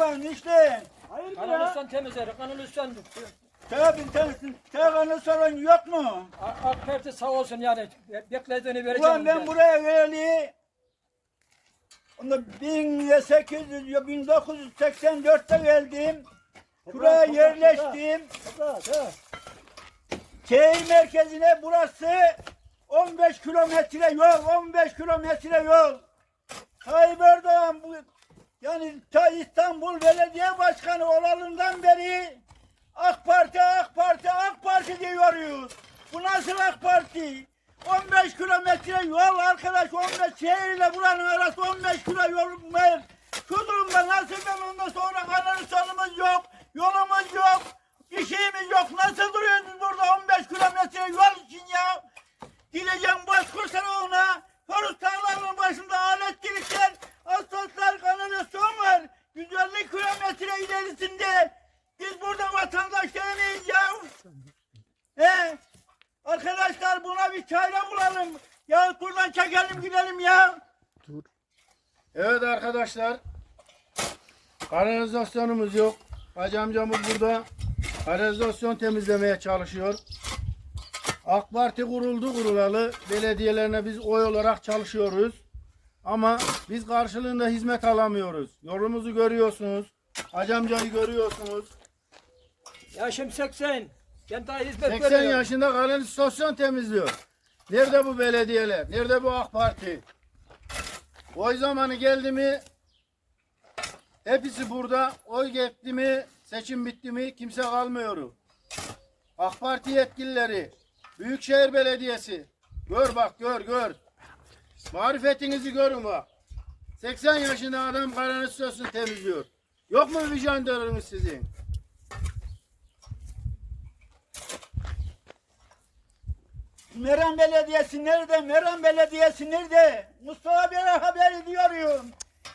yapan işte. Hayır Kanal üstten temizler. Kanal üstten. Sana bir tanesini, sana soran yok mu? AK Parti sağ olsun yani. Beklediğini vereceğim. Ulan ben buraya geleli Onda 1800 ya 1984'te geldim. Buraya yerleştim. Şehir merkezine burası 15 kilometre yol, 15 kilometre yol. Tayyip Erdoğan bu yani ta İstanbul Belediye Başkanı olalından beri AK Parti, AK Parti, AK Parti diyoruz. Bu nasıl AK Parti? 15 kilometre yol arkadaş, 15 şehirle buranın arası 15 kilo yol. Şu durumda nasıl ben ondan sonra kanalizasyonumuz yok, yolumuz yok, bir şeyimiz yok. Nasıl duruyorsunuz burada 15 kilometre yol için ya? Gideceğim Bozkurt ona. Horus tarlalarının başında aletçilikler, asfaltlar, kanalizasyon var. 150 kilometre ilerisinde. Biz burada vatandaşlarıyız ya. He? Arkadaşlar buna bir çare bulalım. Ya buradan çekelim gidelim ya. Evet arkadaşlar. Kanalizasyonumuz yok. Hacı amcamız burada. Kanalizasyon temizlemeye çalışıyor. AK Parti kuruldu kurulalı. Belediyelerine biz oy olarak çalışıyoruz. Ama biz karşılığında hizmet alamıyoruz. Yolumuzu görüyorsunuz. Hacı amcayı görüyorsunuz. Yaşım 80. Ben daha hizmet 80 veriyorum. yaşında kanalizasyon temizliyor. Nerede bu belediyeler? Nerede bu AK Parti? Oy zamanı geldi mi hepsi burada. Oy gitti mi seçim bitti mi kimse kalmıyor. AK Parti yetkilileri, Büyükşehir Belediyesi. Gör bak gör gör. Marifetinizi görün bak. 80 yaşında adam kanalizasyon temizliyor. Yok mu vicdanlarınız sizin? Meram Belediyesi nerede? Meram Belediyesi nerede? Mustafa Bey'e haber ediyorum.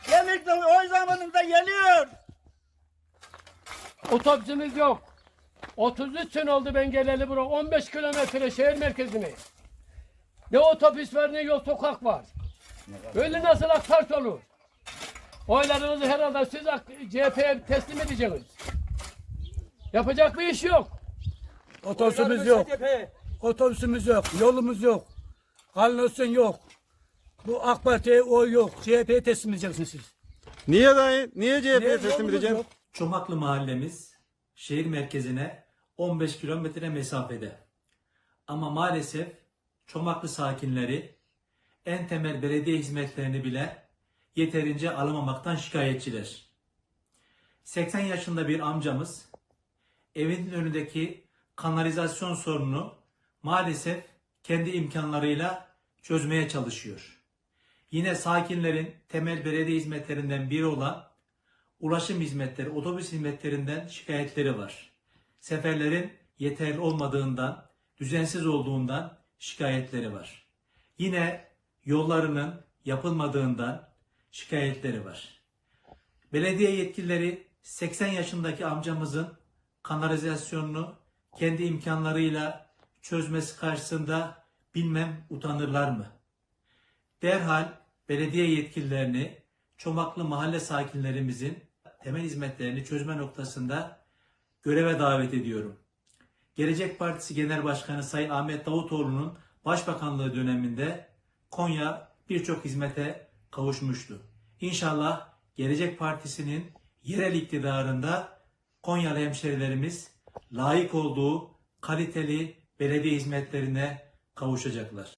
Gelir de oy zamanında geliyor. Otobüsümüz yok. 33 sene oldu ben geleli buraya 15 kilometre şehir merkezine. Ne otobüs var ne yol sokak var. Böyle nasıl AK Parti olur? Oylarınızı herhalde siz CHP'ye teslim edeceksiniz. Yapacak bir iş yok. Otobüsümüz yok. Otobüsümüz yok. Yolumuz yok. Kanalizasyon yok. Bu AK Parti'ye oy yok. CHP'ye teslim edeceksiniz siz. Niye dayı? Niye CHP'ye teslim edeceğim? yok. Çomaklı mahallemiz şehir merkezine 15 kilometre mesafede. Ama maalesef Çomaklı sakinleri en temel belediye hizmetlerini bile yeterince alamamaktan şikayetçiler. 80 yaşında bir amcamız evinin önündeki kanalizasyon sorununu maalesef kendi imkanlarıyla çözmeye çalışıyor. Yine sakinlerin temel belediye hizmetlerinden biri olan ulaşım hizmetleri, otobüs hizmetlerinden şikayetleri var. Seferlerin yeterli olmadığından, düzensiz olduğundan şikayetleri var. Yine yollarının yapılmadığından şikayetleri var. Belediye yetkilileri 80 yaşındaki amcamızın kanalizasyonunu kendi imkanlarıyla çözmesi karşısında bilmem utanırlar mı? Derhal belediye yetkililerini Çomaklı mahalle sakinlerimizin temel hizmetlerini çözme noktasında göreve davet ediyorum. Gelecek Partisi Genel Başkanı Sayın Ahmet Davutoğlu'nun başbakanlığı döneminde Konya birçok hizmete kavuşmuştu. İnşallah Gelecek Partisi'nin yerel iktidarında Konyalı hemşerilerimiz layık olduğu kaliteli belediye hizmetlerine kavuşacaklar.